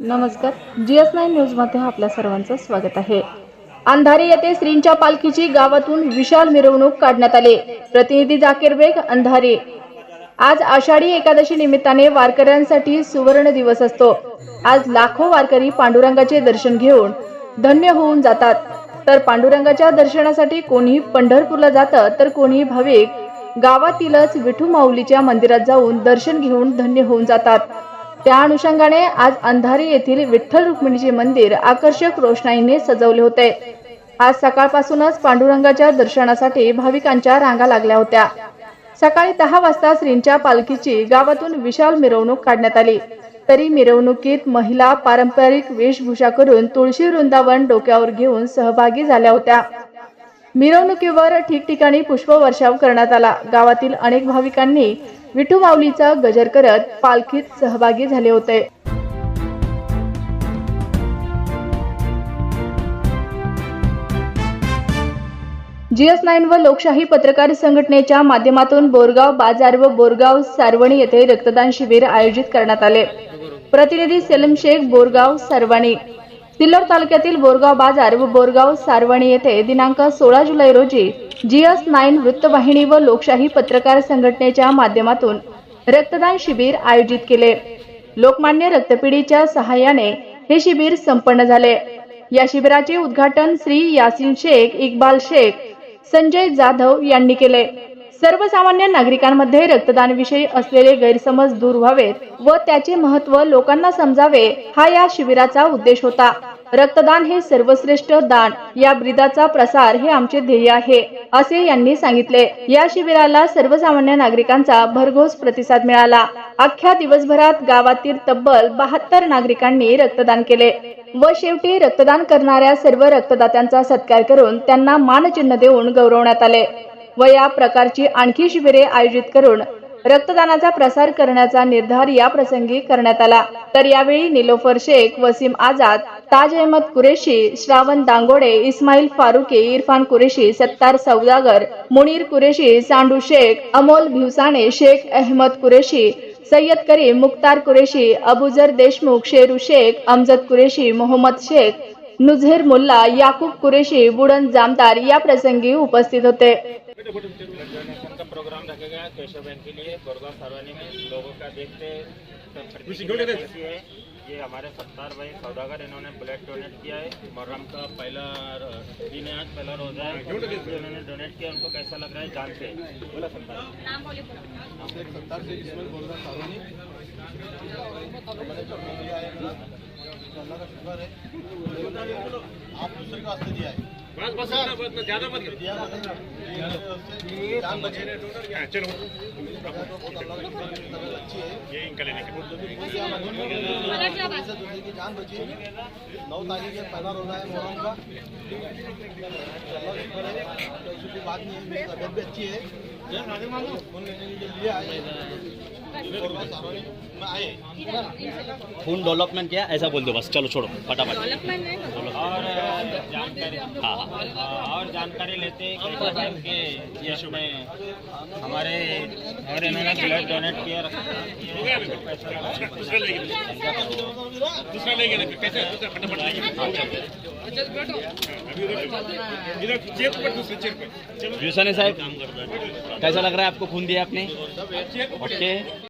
नमस्कार. G S nine न्यूजमध्ये आपल्या सर्वांचं स्वागत आहे. अंधारी येथे श्रींच्या पालखीची गावातून विशाल मिरवणूक काढण्यात आली. प्रतिनिधी जाकीर बेग अंधारी. आज आषाढी एकादशी निमित्ताने वारकऱ्यांसाठी सुवर्ण दिवस असतो. आज लाखो वारकरी पांडुरंगाचे दर्शन घेऊन धन्य होऊन जातात. तर पांडुरंगाच्या दर्शनासाठी कोणी पंढरपूरला जातं तर कोणी भाविक गावातीलच विठू माऊलीच्या मंदिरात जाऊन दर्शन घेऊन धन्य होऊन जातात. त्या अनुषंगाने आज अंधारी येथील विठ्ठल रुक्मिणीचे मंदिर आकर्षक रोषणाईने सजवले होते. आज सकाळपासूनच पांडुरंगाच्या दर्शनासाठी भाविकांच्या रांगा लागल्या होत्या. सकाळी दहा वाजता श्रींच्या पालखीची गावातून विशाल मिरवणूक काढण्यात आली. तरी मिरवणुकीत महिला पारंपरिक वेशभूषा करून तुळशी वृंदावन डोक्यावर घेऊन सहभागी झाल्या होत्या. मिरवणुकीवर ठिकठिकाणी पुष्पवर्षाव करण्यात आला. गावातील अनेक भाविकांनी विठू माऊलीचा गजर करत पालखीत सहभागी झाले होते. जीएस नाईन व लोकशाही पत्रकार संघटनेच्या माध्यमातून बोरगाव बाजार व बोरगाव सारवणी येथे रक्तदान शिबिर आयोजित करण्यात आले. प्रतिनिधी सेलम शेख बोरगाव सारवाणी सिल्लोड तालुक्यातील बोरगाव बाजार व बोरगाव सारवणी येथे दिनांक सोळा जुलै रोजी जीएस नाईन वृत्तवाहिनी व लोकशाही पत्रकार संघटनेच्या माध्यमातून रक्तदान शिबिर आयोजित केले. लोकमान्य रक्तपिढीच्या सहाय्याने हे शिबिर संपन्न झाले. या शिबिराचे उद्घाटन श्री यासिन शेख इक्बाल शेख संजय जाधव यांनी केले. सर्वसामान्य नागरिकांमध्ये रक्तदानविषयी असलेले गैरसमज दूर व्हावेत व त्याचे महत्त्व लोकांना समजावे हा या शिबिराचा उद्देश होता. रक्तदान हे सर्वश्रेष्ठ दान. या ब्रिदाचा प्रसार हे आमचे ध्येय आहे असे यांनी सांगितले. या शिबिराला सर्वसामान्य नागरिकांचा भरघोस प्रतिसाद मिळाला. अख्ख्या दिवसभरात गावातील तब्बल बहात्तर नागरिकांनी रक्तदान केले व शेवटी रक्तदान करणाऱ्या सर्व रक्तदात्यांचा सत्कार करून त्यांना मानचिन्ह देऊन गौरवण्यात आले व या प्रकारची आणखी शिबिरे आयोजित करून रक्तदानाचा प्रसार करण्याचा निर्धार या प्रसंगी करण्यात आला. तर यावेळी निलोफर शेख वसीम आझाद ताज अहमद कुरेशी श्रावण दांगोडे इस्माईल फारुकी इरफान कुरेशी सत्तार सौदागर मुनीर कुरेशी सांडू शेख अमोल भिवसाने शेख अहमद कुरेशी सय्यद करीम मुख्तार कुरेशी अबुजर देशमुख शेरू शेख अमजद कुरेशी मोहम्मद शेख नुझेर मुल्ला याकूब कुरेशी बुडन जामदार या प्रसंगी उपस्थित होते. केशव के लिए लोगों का देखते ये हमारे सत्तार भाई सौदागर इन्होंने ब्लड डोनेट किया है मुहर्रम का पहला दिन है आज पहला रोजा है। इन्होंने डोनेट किया उनको कैसा लग रहा है जानते हैं बोला सत्तार। सत्तार से इसमें बोल रहा है अल्लाह का शुक्र है। आप दूसरे का दिया है। बस बस ज्यादा मत ये जान बचे चलो का है है ये इनका लेने के की जान नौ तारीख है पहला रोजा है मोहरम का का है कोई बात नहीं है मेरी तबीयत भी अच्छी है फोन लेने के लिए। आए और बस सारोनी में आए खून डेवलपमेंट क्या ऐसा बोल दो बस चलो छोड़ो फटाफट। और जानकारी हाँ हाँ। और जानकारी लेते हैं के इसमें हमारे अगर इन्होंने ब्लड डोनेट किया लगा फटाफट साहब कैसा लग रहा है आपको खून दिया आपने? ओके।